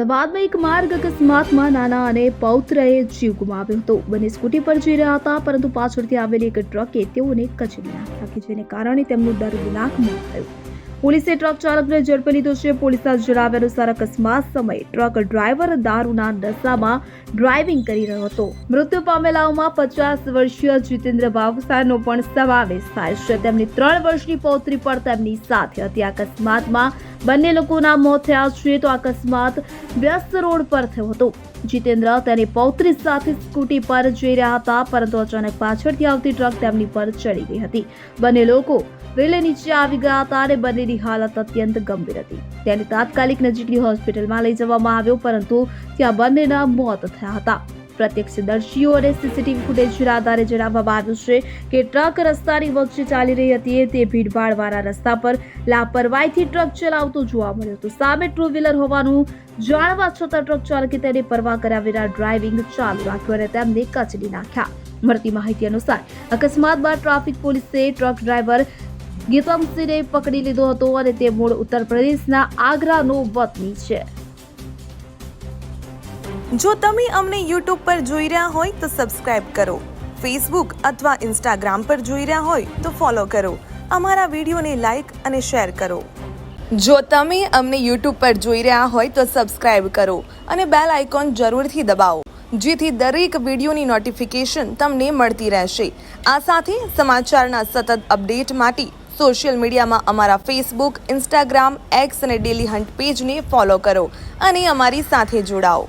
અમદાવાદમાં એક માર્ગ અકસ્માતમાં નાના અને પૌત્રએ જીવ ગુમાવ્યો હતો. બંને સ્કૂટી પર જઈ રહ્યા હતા, પરંતુ પાછળથી આવેલી એક ટ્રકે તેઓને કચડી નાખ્યા કે જેને કારણે તેમનું દર્દનાક મોત થયું. પોલીસે ટ્રક ચાલકને ઝડપી લીધો છે. પોલીસના જણાવ્યા અનુસાર અકસ્માત સમયે ટ્રક ડ્રાઈવર દારૂના નશામાં ડ્રાઇવિંગ કરી રહ્યો હતો. મૃત્યુ પામેલાઓમાં પચાસ વર્ષીય જીતેન્દ્ર ભાવસાનો પણ સમાવેશ થાય છે. તેમની ત્રણ વર્ષની પૌત્રી પણ તેમની સાથે હતી. અકસ્માતમાં બંને લોકોના મોત થયા છે તો અકસ્માત વ્યસ્ત રોડ પર થયો હતો. જીતેન્દ્ર તેની પૌત્રી સાથે સ્કૂટી પર જઈ રહ્યા હતા, પરંતુ અચાનક પાછળથી આવતી ટ્રક તેમની પર ચડી ગઈ હતી. બંને લોકો રેલે નીચે આવી ગયા હતા અને બંનેની હાલત અત્યંત ગંભીર હતી. તેને તાત્કાલિક નજીકની હોસ્પિટલમાં લઈ જવામાં આવ્યો, પરંતુ ત્યાં બંનેના મોત થયા હતા. પ્રત્યક્ષદર્શીઓ અને સીસીટીવી ફૂટેજના આધારે જણાવવામાં આવ્યું છે કે ટ્રક રસ્તાની વચ્ચે ચાલી રહી હતી તે ભીડભાડવાળા રસ્તા પર લાપરવાહીથી ટ્રક ચલાવતો જોવા મળ્યો હતો. સામે ટુ વ્હીલર હોવાનું જાણવા છતાં ટ્રક ચાલકે તેની પરવા કર્યા વિના ડ્રાઇવિંગ ચાલુ રાખ્યું અને તેમને કચડી નાખ્યા. મળતી માહિતી અનુસાર અકસ્માત બાદ ટ્રાફિક પોલીસે ટ્રક ડ્રાઈવર ગીતમસિંહને પકડી લીધો હતો અને તે મૂળ ઉત્તર પ્રદેશના આગ્રાનો વતની છે. જો તમે અમને યુટ્યુબ પર જોઈ રહ્યા હોય તો સબસ્ક્રાઇબ કરો. ફેસબુક અથવા ઇન્સ્ટાગ્રામ પર જોઈ રહ્યા હોય તો ફોલો કરો. અમારા વિડીયોને લાઈક અને શેર કરો. જો તમે અમને યુટ્યુબ પર જોઈ રહ્યા હોય તો સબસ્ક્રાઇબ કરો અને બેલ આઇકોન જરૂરથી દબાવો, જેથી દરેક વિડીયોની નોટિફિકેશન તમને મળતી રહેશે. આ સાથે સમાચારના સતત અપડેટ માટે સોશિયલ મીડિયામાં અમારા ફેસબુક ઇન્સ્ટાગ્રામ એક્સ અને ડેલી હન્ટ પેજને ફોલો કરો અને અમારી સાથે જોડાઓ.